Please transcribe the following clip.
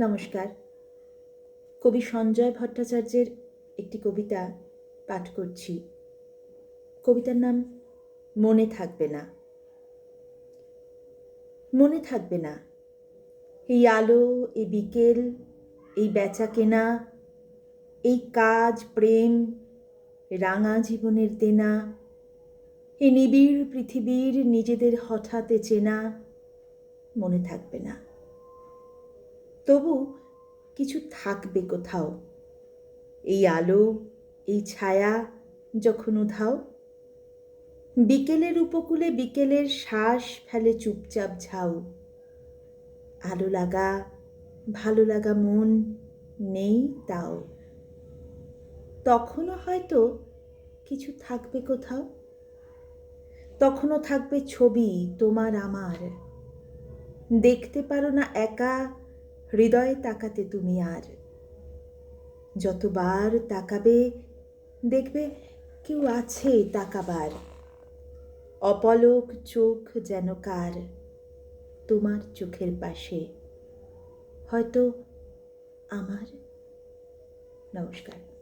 নমস্কার। কবি সঞ্জয় ভট্টাচার্যের একটি কবিতা পাঠ করছি। কবিতার নাম মনে থাকবে না। মনে থাকবে না। এই আলো, এই বিকেল, এই বেচা কেনা, এই কাজ, প্রেম, রাঙা জীবনের দেনা, এই নিবিড় পৃথিবীর নিজেদের হঠাৎ চেনা মনে থাকবে না। তবু কিছু থাকবে কোথাও। এই আলো, এই ছায়া যখন উধাও, বিকেলের উপকূলে বিকেলের শ্বাস ফেলে চুপচাপ ঝাউ আলো লাগা, ভালো লাগা মন নেই তাও। তখনও হয়তো কিছু থাকবে কোথাও। তখনও থাকবে ছবি তোমার আমার। দেখতে পারো না একা হৃদয়ে তাকাতে তুমি আর। যতবার তাকাবে, দেখবে কেউ আছে তাকাবার। অপলক চোখ যেন কার, তোমার চোখের পাশে। হয়তো আমার। নমস্কার।